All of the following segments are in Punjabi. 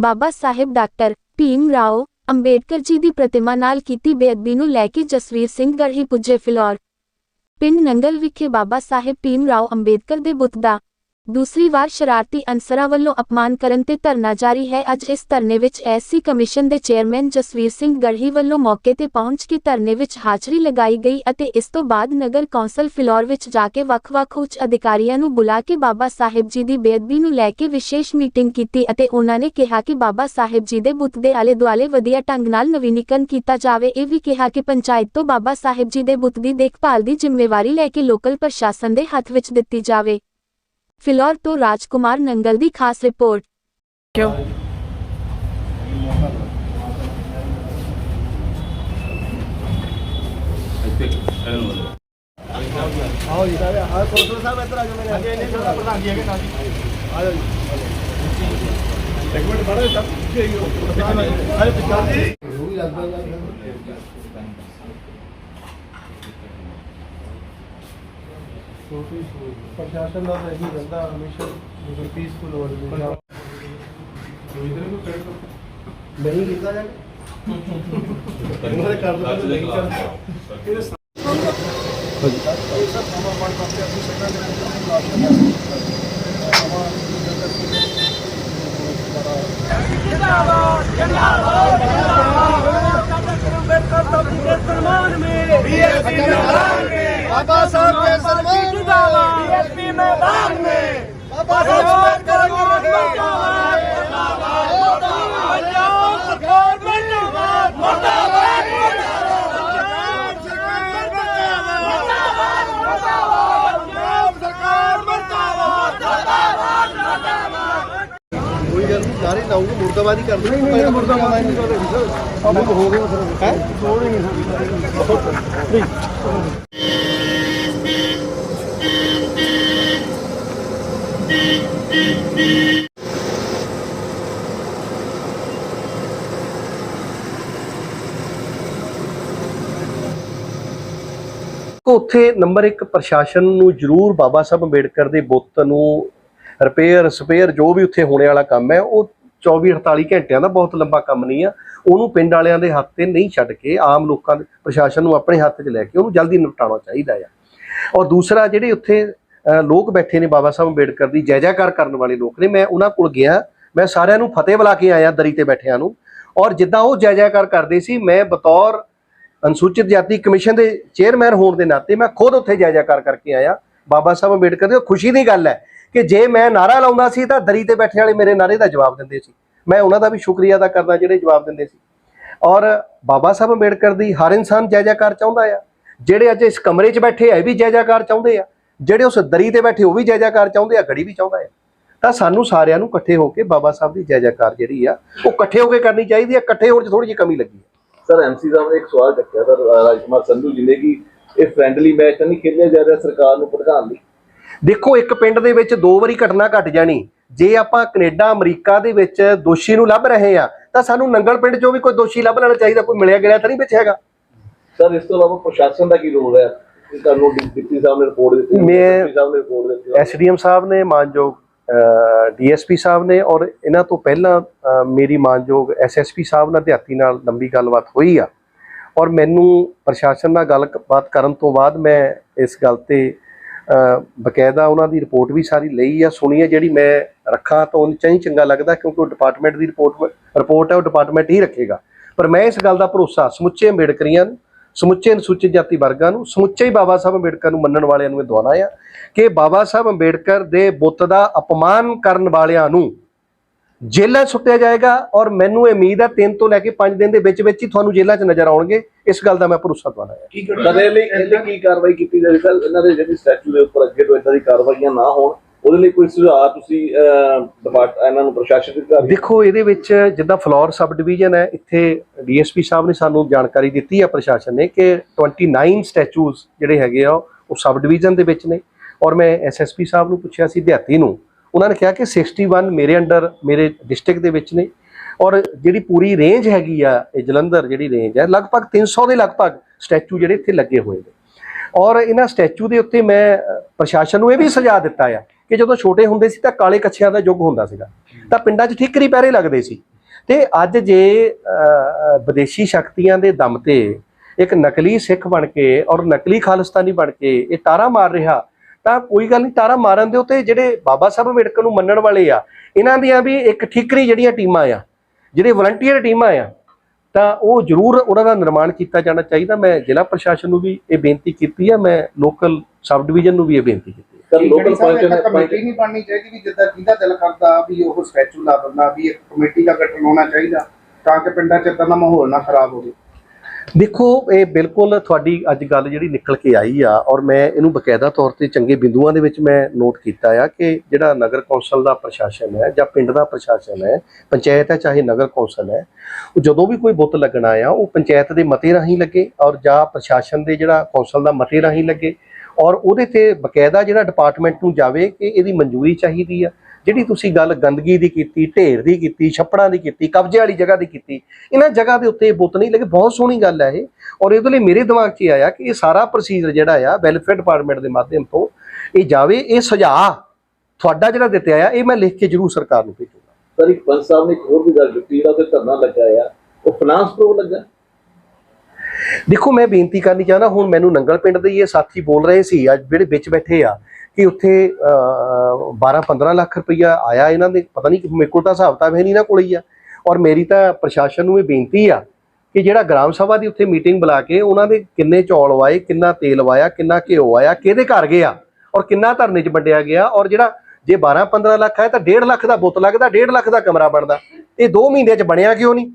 ਬਾਬਾ ਸਾਹਿਬ ਡਾਕਟਰ ਭੀਮ ਰਾਓ ਅੰਬੇਡਕਰ ਜੀ ਦੀ ਪ੍ਰਤਿਮਾ ਨਾਲ ਕੀਤੀ ਬੇਅਦਬੀ ਨੂੰ ਲੈ ਕੇ ਜਸਵੀਰ ਸਿੰਘ ਗੜ੍ਹੀ ਪੁੱਜੇ ਫਿਲੌਰ। ਪਿੰਡ ਨੰਗਲ ਵਿਖੇ ਬਾਬਾ ਸਾਹਿਬ ਭੀਮ ਰਾਓ ਅੰਬੇਡਕਰ ਦੇ ਬੁੱਤ ਦਾ ਦੂਸਰੀ ਵਾਰ ਸ਼ਰਾਰਤੀ ਅਨਸਰਾਂ ਵੱਲੋਂ ਅਪਮਾਨ ਕਰਨ ਤੇ ਧਰਨਾ ਜਾਰੀ ਹੈ। ਅੱਜ ਇਸ ਧਰਨੇ ਵਿੱਚ ਐਸਸੀ ਕਮਿਸ਼ਨ ਦੇ ਚੇਅਰਮੈਨ ਜਸਵੀਰ ਸਿੰਘ ਗੜ੍ਹੀ ਵੱਲੋਂ ਮੌਕੇ ਤੇ ਪਹੁੰਚ ਕੇ ਧਰਨੇ ਵਿੱਚ ਹਾਜ਼ਰੀ ਲਗਾਈ ਗਈ ਅਤੇ ਇਸ ਤੋਂ ਬਾਅਦ ਨਗਰ ਕੌਂਸਲ ਫਿਲੌਰ ਵਿੱਚ ਜਾ ਕੇ ਵੱਖ-ਵੱਖ ਉੱਚ ਅਧਿਕਾਰੀਆਂ ਨੂੰ ਬੁਲਾ ਕੇ ਬਾਬਾ ਸਾਹਿਬ ਜੀ ਦੀ ਬੇਅਦਬੀ ਨੂੰ ਲੈ ਕੇ ਵਿਸ਼ੇਸ਼ ਮੀਟਿੰਗ ਕੀਤੀ ਅਤੇ ਉਹਨਾਂ ਨੇ ਕਿਹਾ ਕਿ ਬਾਬਾ ਸਾਹਿਬ ਜੀ ਦੇ ਬੁੱਤ ਦੇ ਆਲੇ-ਦੁਆਲੇ ਵਧੀਆ ਢੰਗ ਨਾਲ ਨਵੀਨੀਕਰਨ ਕੀਤਾ ਜਾਵੇ। ਇਹ ਵੀ ਕਿਹਾ ਕਿ ਪੰਚਾਇਤ ਤੋਂ ਬਾਬਾ ਸਾਹਿਬ ਜੀ ਦੇ ਬੁੱਤ ਦੀ ਦੇਖਭਾਲ ਦੀ ਜ਼ਿੰਮੇਵਾਰੀ ਲੈ ਕੇ ਲੋਕਲ ਪ੍ਰਸ਼ਾਸਨ ਦੇ ਹੱਥ ਵਿੱਚ ਦਿੱਤੀ ਜਾਵੇ। ਫਿਲੌਰ ਤੋਂ ਰਾਜਕੁਮਾਰ ਨੰਗਲ ਦੀ ਖਾਸ ਰਿਪੋਰਟ ਕਿਉਂ ਆਓ ਜੀ प्रशासन का प्रशासन यही रही हमेशा पीसफुल हो रही है नहीं में में। बाबा साहब के सम्मान में बीएसपी मैदान में बाबा साहब अम्बेडकर मुर्दाबाद पंजाब सरकार मुर्दाबाद मुर्दाबाद मुर्दाबाद सरकार मुर्दाबाद मुर्दाबाद पंजाब सरकार मुर्दाबाद मुर्दाबाद मुर्दाबाद ਕੋਈ ਗੱਲ ਨਹੀਂ ਸਾਰੇ ਲਾਉਂਗੇ ਮੁਰਦਾਬਾਦ ਹੀ ਕਰ ਦੋ ਨਹੀਂ ਨਹੀਂ ਮੁਰਦਾਬਾਦ ਨਹੀਂ ਕਰਦੇ ਸਰ ਅਬ ਹੋ ਗਿਆ ਸਰ ਹੈ ਸੋਣੀ ਉੱਥੇ ਨੰਬਰ 1 ਪ੍ਰਸ਼ਾਸਨ ਨੂੰ ਜ਼ਰੂਰ ਬਾਬਾ ਸਾਹਿਬ ਅੰਬੇਡਕਰ ਦੇ ਬੁੱਤ ਨੂੰ ਰਿਪੇਅਰ ਸਪੇਅਰ ਜੋ ਵੀ ਉੱਥੇ ਹੋਣੇ ਵਾਲਾ ਕੰਮ ਹੈ, ਉਹ 24 48 ਘੰਟਿਆਂ ਦਾ ਬਹੁਤ ਲੰਬਾ ਕੰਮ ਨਹੀਂ ਆ। ਉਹਨੂੰ ਪਿੰਡ ਵਾਲਿਆਂ ਦੇ ਹੱਥ ਤੇ ਨਹੀਂ ਛੱਡ ਕੇ ਆਮ ਲੋਕਾਂ ਦੇ ਪ੍ਰਸ਼ਾਸਨ ਨੂੰ ਆਪਣੇ ਹੱਥ 'ਚ ਲੈ ਕੇ ਉਹਨੂੰ ਜਲਦੀ ਨਿਪਟਾਉਣਾ ਚਾਹੀਦਾ ਆ। ਔਰ ਦੂਸਰਾ ਜਿਹੜੇ ਉੱਥੇ ਲੋਕ ਬੈਠੇ ਨੇ ਬਾਬਾ ਸਾਹਿਬ ਅੰਬੇਡਕਰ ਦੀ, ਜੈ ਜੈਕਾਰ ਕਰਨ ਵਾਲੇ ਲੋਕ ਨੇ। ਮੈਂ ਉਹਨਾਂ ਕੋਲ ਗਿਆ, ਮੈਂ ਸਾਰਿਆਂ ਨੂੰ ਫਤਿਹ ਬੁਲਾ ਕੇ ਆਇਆ ਦਰੀ ਤੇ ਬੈਠਿਆਂ ਨੂੰ। ਔਰ ਜਿੱਦਾਂ ਉਹ ਜੈ ਜੈਕਾਰ ਕਰਦੇ ਸੀ, ਮੈਂ ਬਤੌਰ ਅਨੁਸੂਚਿਤ ਜਾਤੀ ਕਮਿਸ਼ਨ ਦੇ ਚੇਅਰਮੈਨ ਹੋਣ ਦੇ ਨਾਤੇ ਮੈਂ ਖੁਦ ਉੱਥੇ ਜੈ ਜੈਕਾਰ ਕਰਕੇ ਆਇਆ। ਬਾਬਾ ਸਾਹਿਬ ਅੰਬੇਡਕਰ ਦੀ ਉਹ ਖੁਸ਼ੀ ਦੀ ਗੱਲ ਹੈ ਕਿ ਜੇ ਮੈਂ ਨਾਰਾ ਲਾਉਂਦਾ ਸੀ ਤਾਂ ਦਰੀ ਤੇ ਬੈਠੇ ਵਾਲੇ ਮੇਰੇ ਨਾਰੇ ਦਾ ਜਵਾਬ ਦਿੰਦੇ ਸੀ। ਮੈਂ ਉਹਨਾਂ ਦਾ ਵੀ ਸ਼ੁਕਰੀਆ ਅਦਾ ਕਰਦਾ ਜਿਹੜੇ ਜਵਾਬ ਦਿੰਦੇ ਸੀ। ਔਰ ਬਾਬਾ ਸਾਹਿਬ ਅੰਬੇਡਕਰ ਦੀ ਹਰ ਇਨਸਾਨ ਜੈ ਜੈਕਾਰ ਚਾਹੁੰਦਾ ਆ। ਜਿਹੜੇ ਅੱਜ ਇਸ ਕਮਰੇ 'ਚ ਬੈਠੇ ਆ, ਇਹ ਵੀ ਜੈ ਜੈਕਾਰ ਚਾਹੁੰਦੇ ਆ। ਜਿਹੜੇ ਉਸ ਦਰੀ ਤੇ ਬੈਠੇ ਉਹ ਵੀ ਜੈ ਜੈਕਾਰ ਚਾਹੁੰਦੇ ਆ ਘੜੀ ਵੀ ਚਾਹੁੰਦਾ ਆ। ਤਾਂ ਸਾਨੂੰ ਸਾਰਿਆਂ ਨੂੰ ਇਕੱਠੇ ਹੋ ਕੇ ਬਾਬਾ ਸਾਹਿਬ ਦੀ ਜੈ ਜੈਕਾਰ ਜਿਹੜੀ ਆ ਉਹ ਇਕੱਠੇ ਹੋ ਕੇ ਕਰਨੀ ਚਾਹੀਦੀ ਆ ਇਕੱਠੇ ਹੋਣ 'ਚ ਥੋੜੀ ਜਿਹੀ ਕਮੀ ਲੱਗੀ ਹੈ ਸਰ ਐਮਸੀ ਸਾਹਿਬ ਨੇ ਇੱਕ ਸਵਾਲ ਚੱਕਿਆ ਸਰ ਰਾਜਕੁਮਾਰ ਸੰਧੂ ਜੀ ਨੇ ਕਿ ਇਹ ਫ੍ਰੈਂਡਲੀ ਮੈਚ ਤਾਂ ਨਹੀਂ ਖੇਡਿਆ ਜਾ ਰਿਹਾ ਸਰਕਾਰ ਨੂੰ ਪ੍ਰਧਾਨ ਲਈ? ਦੇਖੋ ਇੱਕ ਪਿੰਡ ਦੇ ਵਿੱਚ ਦੋ ਵਾਰੀ ਘਟਨਾ ਘਟ ਜਾਣੀ। ਜੇ ਆਪਾਂ ਕੈਨੇਡਾ ਅਮਰੀਕਾ ਦੇ ਵਿੱਚ ਦੋਸ਼ੀ ਨੂੰ ਲੱਭ ਰਹੇ ਆ ਤਾਂ ਸਾਨੂੰ ਨੰਗਲ ਪਿੰਡ 'ਚੋਂ ਵੀ ਕੋਈ ਦੋਸ਼ੀ ਲੱਭ ਲੈਣਾ ਚਾਹੀਦਾ ਕੋਈ ਮਿਲਿਆ ਗਿਆ ਤਾਂ ਨਹੀਂ ਵਿੱਚ ਹੈਗਾ। ਸਰ ਇਸ ਤੋਂ ਇਲਾਵਾ ਪ੍ਰਸ਼ਾਸਨ ਦਾ ਕੀ ਰੋਲ ਹੈ? ਕਿ ਤੁਹਾਨੂੰ ਡਿਪਟੀ ਸਾਹਿਬ ਨੇ ਰਿਪੋਰਟ ਦਿੱਤੀ ਮੈਂ- ਡਿਪਟੀ ਸਾਹਿਬ ਨੇ ਰਿਪੋਰਟ ਦਿੱਤੀ। ਐਸਡੀਐਮ ਸਾਹਿਬ ਨੇ ਮਾਨਯੋਗ ਡੀਐਸਪੀ ਸਾਹਿਬ ਨੇ ਔਰ ਇਹਨਾਂ ਤੋਂ ਪਹਿਲਾਂ ਮੇਰੀ ਮਾਨਯੋਗ ਐਸਐਸਪੀ ਸਾਹਿਬ ਨਾਲ ਦਿਹਾਤੀ ਨਾਲ ਲੰਬੀ ਗੱਲਬਾਤ ਹੋਈ ਆ। ਔਰ ਮੈਨੂੰ ਪ੍ਰਸ਼ਾਸਨ ਨਾਲ ਗੱਲਬਾਤ ਕਰਨ ਤੋਂ ਬਾਅਦ ਮੈਂ ਇਸ ਗੱਲ ਤੇ ਬਕਾਇਦਾ ਉਹਨਾਂ ਦੀ ਰਿਪੋਰਟ ਵੀ ਸਾਰੀ ਲਈ ਆ। ਸੁਣੀ ਆ ਜਿਹੜੀ ਮੈਂ ਰੱਖਾਂ ਤਾਂ ਉਹਨੂੰ ਚਾਹੀ ਚੰਗਾ ਲੱਗਦਾ ਕਿਉਂਕਿ ਉਹ ਡਿਪਾਰਟਮੈਂਟ ਦੀ ਰਿਪੋਰਟ ਰਿਪੋਰਟ ਹੈ ਉਹ ਡਿਪਾਰਟਮੈਂਟ ਹੀ ਰੱਖੇਗਾ। ਪਰ ਮੈਂ ਇਸ ਗੱਲ ਦਾ ਭਰੋਸਾ ਸਮੁੱਚੇ ਅੰਬੇਡਕਰੀਆਂ ਸਮੁੱਚੇ ਅਨੁਸੂਚਿਤ ਜਾਤੀ ਵਰਗਾਂ ਨੂੰ ਸਮੁੱਚੇ ਹੀ ਬਾਬਾ ਸਾਹਿਬ ਅੰਬੇਡਕਰ ਨੂੰ ਮੰਨਣ ਵਾਲਿਆਂ ਨੂੰ ਇਹ ਦਵਾਉਣਾ ਆ ਕਿ ਬਾਬਾ ਸਾਹਿਬ ਅੰਬੇਡਕਰ ਦੇ ਬੁੱਤ ਦਾ ਅਪਮਾਨ ਕਰਨ ਵਾਲਿਆਂ ਨੂੰ ਜੇਲ੍ਹਾਂ ਸੁੱਟਿਆ ਜਾਏਗਾ ਔਰ ਮੈਨੂੰ ਇਹ ਉਮੀਦ ਹੈ 3 ਤੋਂ ਲੈ ਕੇ 5 ਦਿਨ ਦੇ ਵਿੱਚ ਵਿੱਚ ਹੀ ਤੁਹਾਨੂੰ ਜੇਲ੍ਹਾਂ 'ਚ ਨਜ਼ਰ ਆਉਣਗੇ। ਇਸ ਗੱਲ ਦਾ ਮੈਂ ਭਰੋਸਾ ਦਵਾਉਣਾ ਹੈ ਕੀ ਕਦੇ ਲਈ ਇਹਦੇ ਕੀ ਕਾਰਵਾਈ ਕੀਤੀ ਜਾਵੇ? ਸਰ ਇਹਨਾਂ ਦੇ ਜਿਹੜੀ ਸਟੈਚੂ ਦੇ ਉੱਪਰ ਅੱਗੇ ਤੋਂ ਇਦਾਂ ਦੀ ਕਾਰਵਾਈਆਂ ਨਾ ਹੋਣ ਉਹਦੇ ਲਈ ਕੋਈ ਸੁਝਾਅ ਤੁਸੀਂ ਡਿਪਾਰਟ, ਇਹਨਾਂ ਨੂੰ ਪ੍ਰਸ਼ਾਸਨ ਦੇ ਦੇਖੋ, ਇਹਦੇ ਵਿੱਚ ਜਿੱਦਾਂ ਫਲੋਰ ਸਬ ਡਿਵੀਜ਼ਨ ਹੈ, ਇੱਥੇ ਡੀਐਸਪੀ ਸਾਹਿਬ ਨੇ ਸਾਨੂੰ ਜਾਣਕਾਰੀ ਦਿੱਤੀ ਹੈ, ਪ੍ਰਸ਼ਾਸਨ ਨੇ ਕਿ 29 ਸਟੈਚੂਜ਼ ਜਿਹੜੇ ਹੈਗੇ ਆ, ਉਹ ਸਬ ਡਿਵੀਜ਼ਨ ਦੇ ਵਿੱਚ ਨੇ। ਔਰ ਮੈਂ ਐਸਐਸਪੀ ਸਾਹਿਬ ਨੂੰ ਪੁੱਛਿਆ ਸੀ, ਦਿਹਾਤੀ ਨੂੰ। ਉਹਨਾਂ ਨੇ ਕਿਹਾ ਕਿ 61 ਮੇਰੇ ਅੰਡਰ, ਮੇਰੇ ਡਿਸਟ੍ਰਿਕਟ ਦੇ ਵਿੱਚ ਨੇ। ਔਰ ਜਿਹੜੀ ਪੂਰੀ ਰੇਂਜ ਹੈਗੀ ਆ, ਇਹ ਜਲੰਧਰ ਜਿਹੜੀ ਰੇਂਜ ਹੈ, ਲਗਭਗ 300 ਦੇ ਲਗਭਗ ਸਟੈਚੂ ਜਿਹੜੇ ਇੱਥੇ ਲੱਗੇ ਹੋਏ ਨੇ। ਔਰ ਇਹਨਾਂ ਸਟੈਚੂ ਦੇ ਉੱਤੇ ਮੈਂ ਪ੍ਰਸ਼ਾਸਨ ਨੂੰ ਇਹ ਵੀ ਸੁਝਾਅ ਦਿੱਤਾ ਆ ਕਿ ਜਦੋਂ ਛੋਟੇ ਹੁੰਦੇ ਸੀ ਤਾਂ ਕਾਲੇ ਕੱਛਿਆਂ ਦਾ ਯੁੱਗ ਹੁੰਦਾ ਸੀਗਾ। ਤਾਂ ਪਿੰਡਾਂ 'ਚ ਠੀਕਰੀ ਪਹਿਰੇ ਲੱਗਦੇ ਸੀ। ਤੇ ਅੱਜ ਜੇ ਵਿਦੇਸ਼ੀ ਸ਼ਕਤੀਆਂ ਦੇ ਦਮ ਤੇ ਇੱਕ ਨਕਲੀ ਸਿੱਖ ਬਣ ਕੇ ਔਰ ਨਕਲੀ ਖਾਲਿਸਤਾਨੀ ਬਣ ਕੇ ਇਹ ਤਾਰਾ ਮਾਰ ਰਿਹਾ, ਤਾਂ ਕੋਈ ਗੱਲ ਨਹੀਂ, ਤਾਰਾ ਮਾਰਨ ਦੇ ਉੱਤੇ ਜਿਹੜੇ ਬਾਬਾ ਸਾਹਿਬ ਅੰਬੇਡਕਰ ਨੂੰ ਮੰਨਣ ਵਾਲੇ ਆ, ਇਹਨਾਂ ਦੀਆਂ ਵੀ ਇੱਕ ਠੀਕਰੀ ਜਿਹੜੀਆਂ ਟੀਮਾਂ ਆ, ਜਿਹੜੇ ਵਲੰਟੀਅਰ ਟੀਮਾਂ ਆ, ਤਾਂ ਉਹ ਜ਼ਰੂਰ ਉਹਨਾਂ ਦਾ ਨਿਰਮਾਣ ਕੀਤਾ ਜਾਣਾ ਚਾਹੀਦਾ। ਮੈਂ ਜ਼ਿਲ੍ਹਾ ਪ੍ਰਸ਼ਾਸਨ ਨੂੰ ਵੀ ਇਹ ਬੇਨਤੀ ਕੀਤੀ ਆ, ਮੈਂ ਲੋਕਲ ਸਬ ਡਿਵੀਜ਼ਨ ਨੂੰ ਵੀ ਇਹ ਬੇਨਤੀ ਕੀਤੀ ਸਰ ਲੋਕਲ ਪੁਆਇੰਟ ਕਮੇਟੀ ਨਹੀਂ ਬਣਨੀ ਚਾਹੀਦੀ ਵੀ ਜਿੱਦਾਂ ਜਿਹਦਾ ਦਿਲ ਕਰਦਾ ਵੀ ਉਹ ਸਟੈਚੂ ਲਾ ਦਿੰਦਾ ਵੀ ਇੱਕ ਕਮੇਟੀ ਦਾ ਗਠਨ ਹੋਣਾ ਚਾਹੀਦਾ ਤਾਂ ਕਿ ਪਿੰਡਾਂ 'ਚ ਇਦਾਂ ਦਾ ਮਾਹੌਲ ਨਾ ਖਰਾਬ ਹੋਵੇ। ਦੇਖੋ ਇਹ ਬਿਲਕੁਲ ਤੁਹਾਡੀ ਅੱਜ ਗੱਲ ਜਿਹੜੀ ਨਿਕਲ ਕੇ ਆਈ ਆ ਔਰ ਮੈਂ ਇਹਨੂੰ ਬਕਾਇਦਾ ਤੌਰ ਤੇ ਚੰਗੇ ਬਿੰਦੂਆਂ ਦੇ ਵਿੱਚ ਮੈਂ ਨੋਟ ਕੀਤਾ ਆ ਕਿ ਜਿਹੜਾ ਨਗਰ ਕੌਂਸਲ ਦਾ ਪ੍ਰਸ਼ਾਸਨ ਹੈ ਜਾਂ ਪਿੰਡ ਦਾ ਪ੍ਰਸ਼ਾਸਨ ਹੈ ਪੰਚਾਇਤ ਹੈ ਚਾਹੇ ਨਗਰ ਕੌਂਸਲ ਹੈ ਉਹ ਜਦੋਂ ਵੀ ਕੋਈ ਬੁੱਤ ਲੱਗਣਾ ਆ ਉਹ ਪੰਚਾਇਤ ਦੇ ਮਤੇ ਰਾਹੀਂ ਲੱਗੇ ਔਰ ਜਾਂ ਪ੍ਰਸ਼ਾਸਨ ਦੇ ਜਿਹੜਾ ਕੌਂਸਲ ਦਾ ਮਤੇ ਰਾਹੀਂ ਲੱਗੇ ਔਰ ਉਹਦੇ ਤੇ ਬਕਾਇਦਾ ਜਿਹੜਾ ਡਿਪਾਰਟਮੈਂਟ ਨੂੰ ਜਾਵੇ ਕਿ ਇਹਦੀ ਮਨਜ਼ੂਰੀ ਚਾਹੀਦੀ ਆ। ਜਿਹੜੀ ਤੁਸੀਂ ਗੱਲ ਗੰਦਗੀ ਦੀ ਕੀਤੀ, ਢੇਰ ਦੀ ਕੀਤੀ, ਛੱਪੜਾਂ ਦੀ ਕੀਤੀ, ਕਬਜ਼ੇ ਵਾਲੀ ਜਗ੍ਹਾ ਦੀ ਕੀਤੀ, ਇਹਨਾਂ ਜਗ੍ਹਾ ਦੇ ਉੱਤੇ ਇਹ ਬੁੱਤ ਨਹੀਂ ਲੱਗੇ ਬਹੁਤ ਸੋਹਣੀ ਗੱਲ ਹੈ ਇਹ। ਔਰ ਇਹਦੇ ਲਈ ਮੇਰੇ ਦਿਮਾਗ 'ਚ ਇਹ ਆਇਆ ਕਿ ਇਹ ਸਾਰਾ ਪ੍ਰੋਸੀਜਰ ਜਿਹੜਾ ਆ ਵੈਲਫੇਅਰ ਡਿਪਾਰਟਮੈਂਟ ਦੇ ਮਾਧਿਅਮ ਤੋਂ ਇਹ ਜਾਵੇ, ਇਹ ਸੁਝਾਅ ਤੁਹਾਡਾ ਜਿਹੜਾ ਦਿੱਤਾ ਆ ਇਹ ਮੈਂ ਲਿਖ ਕੇ ਜ਼ਰੂਰ ਸਰਕਾਰ ਨੂੰ ਭੇਜੂਗਾ। ਸਰ, ਇੱਕ ਪੰਚ ਸਾਹਿਬ ਨੇ ਇੱਕ ਹੋਰ ਵੀ ਗੱਲ ਕੀਤੀ ਜਿਹੜਾ ਤੇ ਧਰਨਾ ਲੱਗਾ ਆ, ਉਹ ਫਾਈਨਾਂਸ ਪ੍ਰੋ ਲੱਗਾ? ਦੇਖੋ, ਮੈਂ ਬੇਨਤੀ ਕਰਨੀ ਚਾਹੁੰਦਾ, ਹੁਣ ਮੈਨੂੰ ਨੰਗਲ ਪਿੰਡ ਦੇ ਇਹ ਸਾਥੀ ਬੋਲ ਰਹੇ ਸੀ, ਅੱਜ ਜਿਹੜੇ ਵਿੱਚ ਬੈਠੇ ਆ, ਕਿ ਉੱਥੇ 12-15 ਲੱਖ ਰੁਪਈਆ ਆਇਆ ਇਹਨਾਂ ਦੇ, ਪਤਾ ਨਹੀਂ ਕਿ ਮੇਰੇ ਕੋਲ ਤਾਂ ਹਿਸਾਬ ਤਾਂ ਹੈ ਨਹੀਂ ਨਾ ਕੋਲ ਹੀ ਆ। ਔਰ ਮੇਰੀ ਤਾਂ ਪ੍ਰਸ਼ਾਸਨ ਨੂੰ ਇਹ ਬੇਨਤੀ ਆ ਕਿ ਜਿਹੜਾ ਗ੍ਰਾਮ ਸਭਾ ਦੀ ਉੱਥੇ ਮੀਟਿੰਗ ਬੁਲਾ ਕੇ ਉਹਨਾਂ ਦੇ ਕਿੰਨੇ ਚੌਲ ਵਾਏ, ਕਿੰਨਾ ਤੇਲ ਵਾਇਆ, ਕਿੰਨਾ ਘਿਓ ਆਇਆ ਕਿਹਦੇ ਘਰ ਗਿਆ, ਔਰ ਕਿੰਨਾ ਧਰਨੇ 'ਚ ਵੰਡਿਆ ਗਿਆ, ਔਰ ਜਿਹੜਾ ਜੇ 12-15 ਲੱਖ ਹੈ ਤਾਂ 1.5 ਲੱਖ ਦਾ ਬੁੱਤ ਲੱਗਦਾ 1.5 ਲੱਖ ਦਾ ਕਮਰਾ ਬਣਦਾ। ਇਹ 2 ਮਹੀਨਿਆਂ 'ਚ ਬਣਿਆ ਕਿਉਂ ਨਹੀਂ?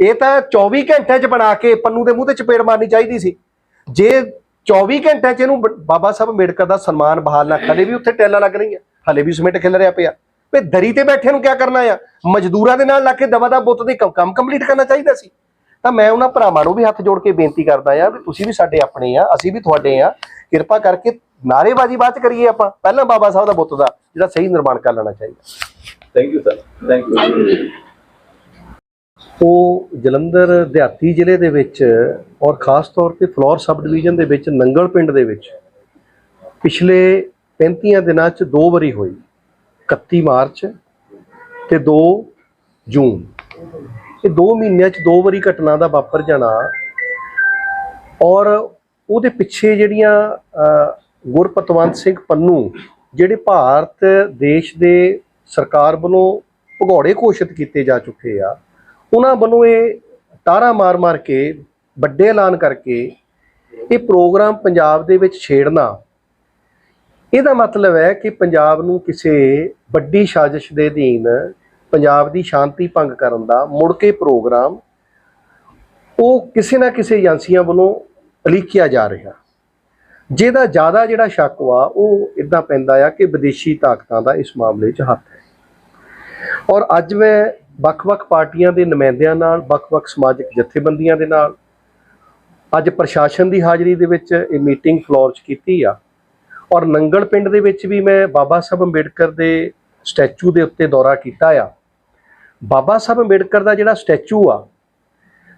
ਇਹ ਤਾਂ 24 ਘੰਟਿਆਂ 'ਚ ਬਣਾ ਕੇ ਪੰਨੂ ਦੇ ਮੂੰਹ ਤੇ ਚਪੇੜ ਮਾਰਨੀ ਚਾਹੀਦੀ ਸੀ। ਜੇ 24 ਘੰਟਿਆਂ 'ਚ ਇਹਨੂੰ ਬਾਬਾ ਸਾਹਿਬ ਅੰਬੇਡਕਰ ਦਾ ਸਨਮਾਨ ਬਹਾਲ ਨਾ ਕਰੇ ਵੀ ਉੱਥੇ ਟੈਲਾਂ ਲੱਗ ਰਹੀਆਂ ਹਲੇ ਵੀ ਸਿਮੈਂਟ ਖਿਲ ਰਿਹਾ ਪਿਆ। ਵੀ ਦਰੀ ਤੇ ਬੈਠੇ ਨੂੰ ਕੀ ਕਰਨਾ ਆ? ਮਜ਼ਦੂਰਾਂ ਦੇ ਨਾਲ ਲਾ ਕੇ ਦਵਾ ਦਾ ਬੁੱਤ ਦੇ ਕੰਮ- ਕੰਮ ਕੰਪਲੀਟ ਕਰਨਾ ਚਾਹੀਦਾ ਸੀ। ਤਾਂ ਮੈਂ ਉਹਨਾਂ ਭਰਾਵਾਂ ਨੂੰ ਵੀ ਹੱਥ ਜੋੜ ਕੇ ਬੇਨਤੀ ਕਰਦਾ ਆ ਵੀ ਤੁਸੀਂ ਵੀ ਸਾਡੇ ਆਪਣੇ ਆ ਅਸੀਂ ਵੀ ਤੁਹਾਡੇ ਆ। ਕਿਰਪਾ ਕਰਕੇ ਨਾਰੇਬਾਜ਼ੀ ਬਾਅਦ ਚ ਕਰੀਏ ਆਪਾਂ। ਪਹਿਲਾਂ ਬਾਬਾ ਸਾਹਿਬ ਦਾ ਬੁੱਤ ਦਾ ਜਿਹੜਾ ਸਹੀ ਨਿਰਮਾਣ ਕਰ ਲੈਣਾ ਚਾਹੀਦਾ। Thank you sir thank you ਉਹ ਜਲੰਧਰ ਦਿਹਾਤੀ ਜ਼ਿਲ੍ਹੇ ਦੇ ਵਿੱਚ ਔਰ ਖਾਸ ਤੌਰ ਤੇ ਫਲੋਰ ਸਬ ਡਿਵੀਜ਼ਨ ਦੇ ਵਿੱਚ ਨੰਗਲ ਪਿੰਡ ਦੇ ਵਿੱਚ ਪਿਛਲੇ 35 ਦਿਨਾਂ 'ਚ ਦੋ ਵਾਰੀ ਹੋਈ। 31 ਮਾਰਚ ਤੇ 2 ਜੂਨ। ਇਹ ਦੋ ਮਹੀਨਿਆਂ 'ਚ ਦੋ ਵਾਰੀ ਘਟਨਾ ਦਾ ਵਾਪਰ ਜਾਣਾ ਔਰ ਉਹਦੇ ਪਿੱਛੇ ਜਿਹੜੀਆਂ ਗੁਰਪਤਵੰਤ ਸਿੰਘ ਪੰਨੂ ਜਿਹੜੇ ਭਾਰਤ ਦੇਸ਼ ਦੇ ਸਰਕਾਰ ਵੱਲੋਂ ਭਗੌੜੇ ਘੋਸ਼ਿਤ ਕੀਤੇ ਜਾ ਚੁੱਕੇ ਆ ਉਹਨਾਂ ਵੱਲੋਂ ਇਹ ਤਾਰਾ ਮਾਰ-ਮਾਰ ਕੇ, ਵੱਡੇ ਐਲਾਨ ਕਰਕੇ ਇਹ ਪ੍ਰੋਗਰਾਮ ਪੰਜਾਬ ਦੇ ਵਿੱਚ ਛੇੜਨਾ। ਇਹਦਾ ਮਤਲਬ ਹੈ ਕਿ ਪੰਜਾਬ ਨੂੰ ਕਿਸੇ ਵੱਡੀ ਸਾਜ਼ਿਸ਼ ਦੇ ਅਧੀਨ ਪੰਜਾਬ ਦੀ ਸ਼ਾਂਤੀ ਭੰਗ ਕਰਨ ਦਾ ਮੁੜ ਕੇ ਪ੍ਰੋਗਰਾਮ ਉਹ ਕਿਸੇ ਨਾ ਕਿਸੇ ਏਜੰਸੀਆਂ ਵੱਲੋਂ ਉਲੀਕਿਆ ਜਾ ਰਿਹਾ। ਜਿਹਦਾ ਜ਼ਿਆਦਾ ਜਿਹੜਾ ਸ਼ੱਕ ਵਾ, ਉਹ ਇਦਾਂ ਪੈਂਦਾ ਆ ਕਿ ਵਿਦੇਸ਼ੀ ਤਾਕਤਾਂ ਦਾ ਇਸ ਮਾਮਲੇ 'ਚ ਹੱਥ ਹੈ। ਔਰ ਅੱਜ ਮੈਂ ਵੱਖ-ਵੱਖ ਪਾਰਟੀਆਂ ਦੇ ਨੁਮਾਇੰਦਿਆਂ ਨਾਲ, ਵੱਖ-ਵੱਖ ਸਮਾਜਿਕ ਜਥੇਬੰਦੀਆਂ ਦੇ ਨਾਲ। ਅੱਜ ਪ੍ਰਸ਼ਾਸਨ ਦੀ ਹਾਜ਼ਰੀ ਦੇ ਵਿੱਚ ਇਹ ਮੀਟਿੰਗ ਫਲੋਰ 'ਚ ਕੀਤੀ ਆ। ਔਰ ਨੰਗਲ ਪਿੰਡ ਦੇ ਵਿੱਚ ਵੀ ਮੈਂ ਬਾਬਾ ਸਾਹਿਬ ਅੰਬੇਡਕਰ ਦੇ ਸਟੈਚੂ ਦੇ ਉੱਤੇ ਦੌਰਾ ਕੀਤਾ ਆ। ਬਾਬਾ ਸਾਹਿਬ ਅੰਬੇਡਕਰ ਦਾ ਜਿਹੜਾ ਸਟੈਚੂ ਆ,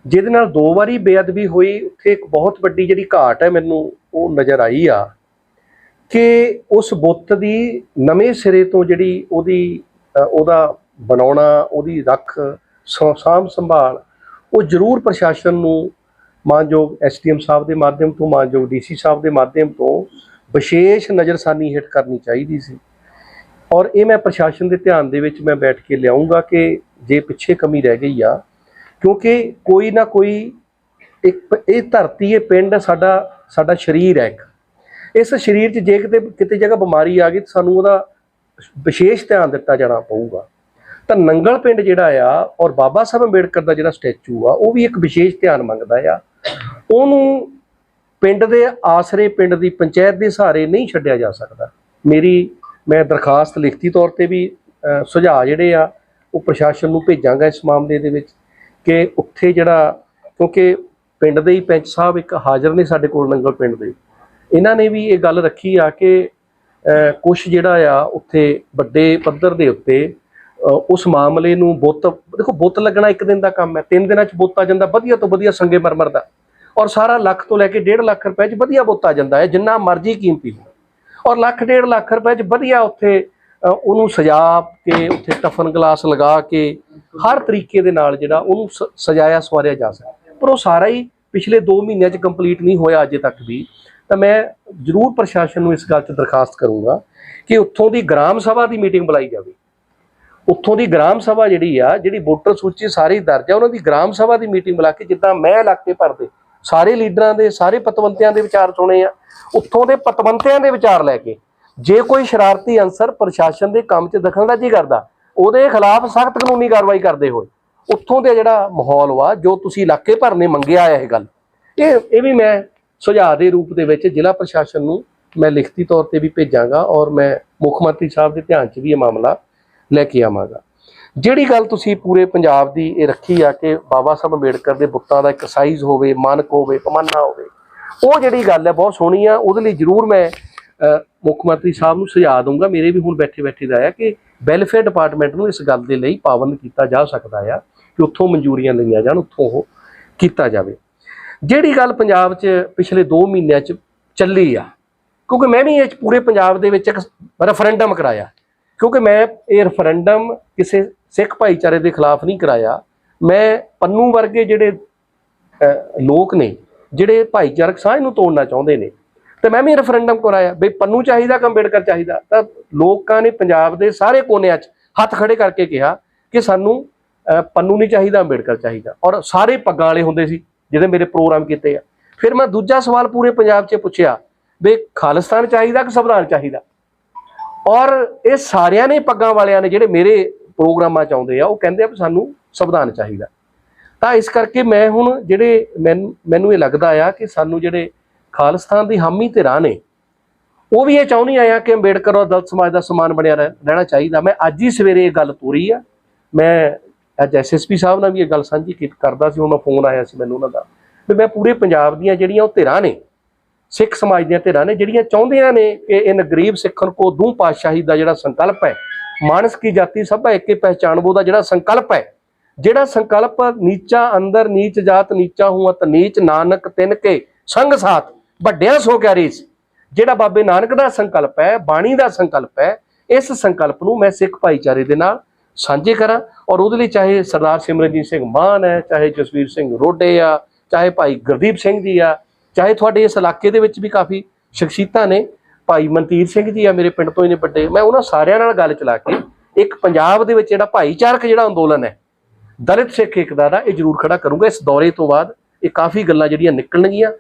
ਜਿਹਦੇ ਨਾਲ ਦੋ ਵਾਰੀ ਬੇਅਦਬੀ ਹੋਈ, ਉੱਥੇ ਇੱਕ ਬਹੁਤ ਵੱਡੀ ਜਿਹੜੀ ਘਾਟ ਹੈ ਮੈਨੂੰ ਉਹ ਨਜ਼ਰ ਆਈ ਆ ਕਿ ਉਸ ਬੁੱਤ ਦੀ ਨਵੇਂ ਸਿਰੇ ਤੋਂ ਜਿਹੜੀ ਉਹਦੀ ਉਹਦਾ ਬਣਾਉਣਾ, ਉਹਦੀ ਰੱਖ ਸਾਂਭ ਸੰਭਾਲ, ਉਹ ਜ਼ਰੂਰ ਪ੍ਰਸ਼ਾਸਨ ਨੂੰ ਮਾਨਯੋਗ ਐਸਡੀਐਮ ਸਾਹਿਬ ਦੇ ਮਾਧਿਅਮ ਤੋਂ, ਮਾਨਯੋਗ ਡੀਸੀ ਸਾਹਿਬ ਦੇ ਮਾਧਿਅਮ ਤੋਂ ਵਿਸ਼ੇਸ਼ ਨਜ਼ਰਸਾਨੀ ਹੇਠ ਕਰਨੀ ਚਾਹੀਦੀ ਸੀ। ਔਰ ਇਹ ਮੈਂ ਪ੍ਰਸ਼ਾਸਨ ਦੇ ਧਿਆਨ ਦੇ ਵਿੱਚ ਮੈਂ ਬੈਠ ਕੇ ਲਿਆਉਂਗਾ ਕਿ ਜੇ ਪਿੱਛੇ ਕਮੀ ਰਹਿ ਗਈ ਆ, ਕਿਉਂਕਿ ਕੋਈ ਨਾ ਕੋਈ ਇੱਕ ਇਹ ਧਰਤੀ, ਇਹ ਪਿੰਡ ਸਾਡਾ ਸਾਡਾ ਸਰੀਰ ਹੈ ਇੱਕ। ਇਸ ਸਰੀਰ 'ਚ ਜੇ ਕਿਤੇ ਕਿਤੇ ਜਗ੍ਹਾ ਬਿਮਾਰੀ ਆ ਗਈ ਤਾਂ ਸਾਨੂੰ ਉਹਦਾ ਵਿਸ਼ੇਸ਼ ਧਿਆਨ ਦਿੱਤਾ ਜਾਣਾ ਪਊਗਾ। ਤਾਂ ਨੰਗਲ ਪਿੰਡ ਜਿਹੜਾ ਆ ਔਰ ਬਾਬਾ ਸਾਹਿਬ ਅੰਬੇਡਕਰ ਦਾ ਜਿਹੜਾ ਸਟੈਚੂ ਆ, ਉਹ ਵੀ ਇੱਕ ਵਿਸ਼ੇਸ਼ ਧਿਆਨ ਮੰਗਦਾ ਆ। ਉਹਨੂੰ ਪਿੰਡ ਦੇ ਆਸਰੇ ਪਿੰਡ ਦੀ ਪੰਚਾਇਤ ਦੇ ਸਹਾਰੇ ਨਹੀਂ ਛੱਡਿਆ ਜਾ ਸਕਦਾ। ਮੇਰੀ, ਮੈਂ ਦਰਖਾਸਤ ਲਿਖਤੀ ਤੌਰ ਤੇ ਵੀ ਸੁਝਾਅ ਜਿਹੜੇ ਆ, ਉਹ ਪ੍ਰਸ਼ਾਸਨ ਨੂੰ ਭੇਜਾਂਗਾ ਇਸ ਮਾਮਲੇ ਦੇ ਵਿੱਚ ਕਿ ਉੱਥੇ ਜਿਹੜਾ, ਕਿਉਂਕਿ ਪਿੰਡ ਦੇ ਹੀ ਪੰਚ ਸਾਹਿਬ ਇੱਕ ਹਾਜ਼ਰ ਨੇ ਸਾਡੇ ਕੋਲ ਨੰਗਲ ਪਿੰਡ ਦੇ। ਇਹਨਾਂ ਨੇ ਵੀ ਇਹ ਗੱਲ ਰੱਖੀ ਆ ਕਿ ਕੁਝ ਜਿਹੜਾ ਆ, ਉੱਥੇ ਵੱਡੇ ਪੱਧਰ ਦੇ ਉੱਤੇ ਉਸ ਮਾਮਲੇ ਨੂੰ ਬੁੱਤ, ਦੇਖੋ ਬੁੱਤ ਲੱਗਣਾ ਇੱਕ ਦਿਨ ਦਾ ਕੰਮ ਹੈ, ਤਿੰਨ ਦਿਨਾਂ 'ਚ ਬੁੱਤ ਆ ਜਾਂਦਾ, ਵਧੀਆ ਤੋਂ ਵਧੀਆ ਸੰਗੇ ਮਰਮਰ ਦਾ। ਔਰ ਸਾਰਾ ਲੱਖ ਤੋਂ ਲੈ ਕੇ 1.5 ਲੱਖ ਰੁਪਏ 'ਚ ਵਧੀਆ ਬੁੱਤ ਆ ਜਾਂਦਾ ਹੈ, ਜਿੰਨਾ ਮਰਜ਼ੀ ਕੀਮਤੀ ਹੋ ਔਰ ਲੱਖ, ਡੇਢ ਲੱਖ ਰੁਪਏ ਚ ਵਧੀਆ ਉੱਥੇ ਉਹਨੂੰ ਸਜਾ ਕੇ, ਉੱਥੇ ਟਫਨ ਗਲਾਸ ਲਗਾ ਕੇ, ਹਰ ਤਰੀਕੇ ਦੇ ਨਾਲ ਜਿਹੜਾ ਉਹਨੂੰ ਸ- ਸਜਾਇਆ, ਸਵਾਰਿਆ ਜਾ ਸਕਦਾ ਪਰ ਉਹ ਸਾਰਾ ਹੀ ਪਿਛਲੇ 2 ਮਹੀਨਿਆਂ ਚ ਕੰਪਲੀਟ ਨਹੀਂ ਹੋਇਆ ਅਜੇ ਤੱਕ ਵੀ। ਤਾਂ ਮੈਂ ਜ਼ਰੂਰ ਪ੍ਰਸ਼ਾਸਨ ਨੂੰ ਇਸ ਗੱਲ 'ਚ ਦਰਖਾਸਤ ਕਰੂੰਗਾ ਕਿ ਉੱਥੋਂ ਦੀ ਗ੍ਰਾਮ ਸਭਾ ਦੀ ਮੀਟਿੰਗ ਬੁਲਾਈ ਜਾਵੇ। ਉੱਥੋਂ ਦੀ ਗ੍ਰਾਮ ਸਭਾ ਜਿਹੜੀ ਆ, ਜਿਹੜੀ ਵੋਟਰ ਸੂਚੀ ਸਾਰੀ ਦਰਜ ਆ, ਉਹਨਾਂ ਦੀ ਗ੍ਰਾਮ ਸਭਾ ਦੀ ਮੀਟਿੰਗ ਬੁਲਾ ਕੇ ਜਿੱਦਾਂ ਮੈਂ ਇਲਾਕੇ ਭਰਦੇ ਸਾਰੇ ਲੀਡਰਾਂ ਦੇ, ਸਾਰੇ ਪਤਵੰਤਿਆਂ ਦੇ ਵਿਚਾਰ ਸੁਣੇ ਆ, ਉੱਥੋਂ ਦੇ ਪਤਵੰਤਿਆਂ ਦੇ ਵਿਚਾਰ ਲੈ ਕੇ, ਜੇ ਕੋਈ ਸ਼ਰਾਰਤੀ ਅਨਸਰ ਪ੍ਰਸ਼ਾਸਨ ਦੇ ਕੰਮ 'ਚ ਦਖਲਅੰਦਾਜ਼ੀ ਕਰਦਾ, ਉਹਦੇ ਖਿਲਾਫ ਸਖਤ ਕਾਨੂੰਨੀ ਕਾਰਵਾਈ ਕਰਦੇ ਹੋਏ, ਉੱਥੋਂ ਦੇ ਜਿਹੜਾ ਮਾਹੌਲ ਵਾ, ਜੋ ਤੁਸੀਂ ਇਲਾਕੇ ਭਰ ਨੇ ਮੰਗਿਆ ਆ ਇਹ ਗੱਲ, ਇਹ ਇਹ ਵੀ ਮੈਂ ਸੁਝਾਅ ਦੇ ਰੂਪ ਦੇ ਵਿੱਚ ਜ਼ਿਲ੍ਹਾ ਪ੍ਰਸ਼ਾਸਨ ਨੂੰ ਮੈਂ ਲਿਖਤੀ ਤੌਰ ਤੇ ਵੀ ਭੇਜਾਂਗਾ ਔਰ ਮੈਂ ਮੁੱਖ ਮੰਤਰੀ ਸਾਹਿਬ ਦੇ ਧਿਆਨ 'ਚ ਵੀ ਇਹ ਮਾਮਲਾ ਲੈ ਕੇ ਆਵਾਂਗਾ। ਜਿਹੜੀ ਗੱਲ ਤੁਸੀਂ ਪੂਰੇ ਪੰਜਾਬ ਦੀ ਇਹ ਰੱਖੀ ਆ ਕਿ ਬਾਬਾ ਸਾਹਿਬ ਅੰਬੇਡਕਰ ਦੇ ਬੁੱਤਾਂ ਦਾ ਇੱਕ ਸਾਈਜ਼ ਹੋਵੇ, ਮਾਨਕ ਹੋਵੇ, ਪਮਾਨਾ ਹੋਵੇ, ਉਹ ਜਿਹੜੀ ਗੱਲ ਹੈ ਬਹੁਤ ਸੋਹਣੀ ਆ। ਉਹਦੇ ਲਈ ਜ਼ਰੂਰ ਮੈਂ ਮੁੱਖ ਮੰਤਰੀ ਸਾਹਿਬ ਨੂੰ ਸੁਝਾਅ ਦਊਂਗਾ। ਮੇਰੇ ਵੀ ਹੁਣ ਬੈਠੇ ਬੈਠੇ ਦਾ ਆ ਕਿ ਵੈਲਫੇਅਰ ਡਿਪਾਰਟਮੈਂਟ ਨੂੰ ਇਸ ਗੱਲ ਦੇ ਲਈ ਪਾਬੰਦ ਕੀਤਾ ਜਾ ਸਕਦਾ ਆ ਕਿ ਉੱਥੋਂ ਮਨਜ਼ੂਰੀਆਂ ਲਈਆਂ ਜਾਣ, ਉੱਥੋਂ ਉਹ ਕੀਤਾ ਜਾਵੇ। ਜਿਹੜੀ ਗੱਲ ਪੰਜਾਬ 'ਚ ਪਿਛਲੇ 2 ਮਹੀਨਿਆਂ 'ਚ ਚੱਲੀ ਆ, ਕਿਉਂਕਿ ਮੈਂ ਵੀ ਇਹ 'ਚ ਪੂਰੇ ਪੰਜਾਬ ਦੇ ਵਿੱਚ ਇੱਕ ਰੈਫਰੈਂਡਮ ਕਰਾਇਆ। ਕਿਉਂਕਿ ਮੈਂ ਇਹ ਰੈਫਰੈਂਡਮ ਕਿਸੇ ਸਿੱਖ ਭਾਈਚਾਰੇ ਦੇ ਖਿਲਾਫ ਨਹੀਂ ਕਰਾਇਆ। ਮੈਂ ਪੰਨੂ ਵਰਗੇ ਜਿਹੜੇ ਲੋਕ ਨੇ ਜਿਹੜੇ ਭਾਈਚਾਰਕ ਸਾਂਝ ਨੂੰ ਤੋੜਨਾ ਚਾਹੁੰਦੇ ਨੇ ਤੇ ਮੈਂ ਵੀ ਰੈਫਰੈਂਡਮ ਕਰਾਇਆ। ਬਈ ਪੰਨੂ ਚਾਹੀਦਾ ਕਿ ਅੰਬੇਡਕਰ ਚਾਹੀਦਾ? ਤਾਂ ਲੋਕਾਂ ਨੇ ਪੰਜਾਬ ਦੇ ਸਾਰੇ ਕੋਨਿਆਂ 'ਚ ਹੱਥ ਖੜੇ ਕਰਕੇ ਕਿਹਾ ਕਿ ਸਾਨੂੰ ਅਹ, ਪੰਨੂ ਨਹੀਂ ਚਾਹੀਦਾ ਅੰਬੇਡਕਰ ਚਾਹੀਦਾ। ਔਰ ਸਾਰੇ ਪੱਗਾਂ ਵਾਲੇ ਹੁੰਦੇ ਸੀ ਜਿਹਦੇ ਮੇਰੇ ਪ੍ਰੋਗਰਾਮ ਕੀਤੇ ਆ। ਫਿਰ ਮੈਂ ਦੂਜਾ ਸਵਾਲ ਪੂਰੇ ਪੰਜਾਬ 'ਚ ਪੁੱਛਿਆ ਵੀ ਖਾਲਿਸਤਾਨ ਚਾਹੀਦਾ ਕਿ ਸੰਵਿਧਾਨ ਚਾਹੀਦਾ? ਔਰ ਇਹ ਸਾਰਿਆਂ ਨੇ ਪੱਗਾਂ ਵਾਲਿਆਂ ਨੇ ਜਿਹੜੇ ਮੇਰੇ ਪ੍ਰੋਗਰਾਮਾਂ ਚ ਆਉਂਦੇ ਆ, ਉਹ ਕਹਿੰਦੇ ਆ ਵੀ ਸਾਨੂੰ ਸੰਵਿਧਾਨ ਚਾਹੀਦਾ। ਤਾਂ ਇਸ ਕਰਕੇ ਮੈਂ ਹੁਣ ਜਿਹੜੇ ਮੈਨ- ਮੈਨੂੰ ਇਹ ਲੱਗਦਾ ਆ ਕਿ ਸਾਨੂੰ ਜਿਹੜੇ ਖਾਲਿਸਤਾਨ ਦੀ ਹਾਮੀ ਧਿਰਾਂ ਨੇ, ਉਹ ਵੀ ਇਹ ਚਾਹੁੰਦੀ ਆਇਆ ਕਿ ਅੰਬੇਡਕਰ ਔਰ ਦਲਿਤ ਸਮਾਜ ਦਾ ਸਮਾਨ ਬਣਿਆ ਰਹਿ- ਰਹਿਣਾ ਚਾਹੀਦਾ। ਮੈਂ ਅੱਜ ਹੀ ਸਵੇਰੇ ਇਹ ਗੱਲ ਤੋਰੀ ਆ। ਮੈਂ ਅੱਜ ਐਸਐਸਪੀ ਸਾਹਿਬ ਨਾਲ ਵੀ ਇਹ ਗੱਲ ਸਾਂਝੀ ਕੀ, ਕਰਦਾ ਸੀ ਉਹਨਾਂ ਫੋਨ ਆਇਆ ਸੀ ਮੈਨੂੰ ਉਹਨਾਂ ਦਾ। ਵੀ ਮੈਂ ਪੂਰੇ ਪੰਜਾਬ ਦੀਆਂ ਜਿਹੜੀਆਂ ਉਹ ਧਿਰਾਂ ਨੇ ਸਿੱਖ ਸਮਾਜ ਦੀਆਂ ਧਿਰਾਂ ਨੇ ਜਿਹੜੀਆਂ ਚਾਹੁੰਦੀਆਂ ਨੇ ਕਿ ਇਨ ਗਰੀਬ ਸਿੱਖਣ ਕੋ ਦੂ, ਪਾਤਸ਼ਾਹੀ ਦਾ ਜਿਹੜਾ ਸੰਕਲਪ ਹੈ, ਮਾਨਸ ਕੀ ਜਾਤੀ ਸਭਾ ਏਕੇ ਪਹਿਚਾਨਬੋ ਦਾ ਜਿਹੜਾ ਸੰਕਲਪ ਹੈ, ਜਿਹੜਾ ਸੰਕਲਪ ਨੀਚਾ ਅੰਦਰ ਨੀਚ ਜਾਤ, ਨੀਚਾ ਹੂਅਤ, ਨੀਚ ਨਾਨਕ, ਤਿਨ ਕੇ, ਸੰਗ ਸਾਥ, ਵੱਡਿਆਂ ਸੋ ਕਿਆ ਰੀਸ, ਜਿਹੜਾ ਬਾਬੇ ਨਾਨਕ ਦਾ ਸੰਕਲਪ ਹੈ, ਬਾਣੀ ਦਾ ਸੰਕਲਪ ਹੈ, ਇਸ ਸੰਕਲਪ ਨੂੰ ਮੈਂ ਸਿੱਖ ਭਾਈਚਾਰੇ ਦੇ ਨਾਲ ਸਾਂਝੇ ਕਰਾਂ ਔਰ ਉਹਦੇ ਲਈ ਚਾਹੇ ਸਰਦਾਰ ਸਿਮਰਨਜੀਤ ਸਿੰਘ ਮਾਨ ਹੈ, ਚਾਹੇ ਜਸਵੀਰ ਸਿੰਘ ਰੋਡੇ ਆ, ਚਾਹੇ ਭਾਈ ਗੁਰਦੀਪ ਸਿੰਘ ਜੀ ਆ ਚਾਹੇ ਤੁਹਾਡੇ ਇਸ ਇਲਾਕੇ ਦੇ ਵਿੱਚ ਵੀ ਕਾਫੀ ਸ਼ਖਸੀਅਤਾਂ ਨੇ, ਭਾਈ ਮਨਤੀਰ ਸਿੰਘ ਜੀ ਆ ਮੇਰੇ ਪਿੰਡ ਤੋਂ ਹੀ ਨੇ ਵੱਡੇ, ਮੈਂ ਉਹਨਾਂ ਸਾਰਿਆਂ ਨਾਲ ਗੱਲ ਚਲਾ ਕੇ ਇੱਕ ਪੰਜਾਬ ਦੇ ਵਿੱਚ ਜਿਹੜਾ ਭਾਈਚਾਰਕ ਜਿਹੜਾ ਅੰਦੋਲਨ ਹੈ, ਦਲਿਤ ਸਿੱਖ ਏਕਤਾ ਦਾ ਇਹ ਜ਼ਰੂਰ ਖੜਾ ਕਰੂੰਗਾ। ਇਸ ਦੌਰੇ ਤੋਂ ਬਾਅਦ ਇਹ ਕਾਫੀ ਗੱਲਾਂ ਜਿਹੜੀਆਂ ਨਿਕਲਣਗੀਆਂ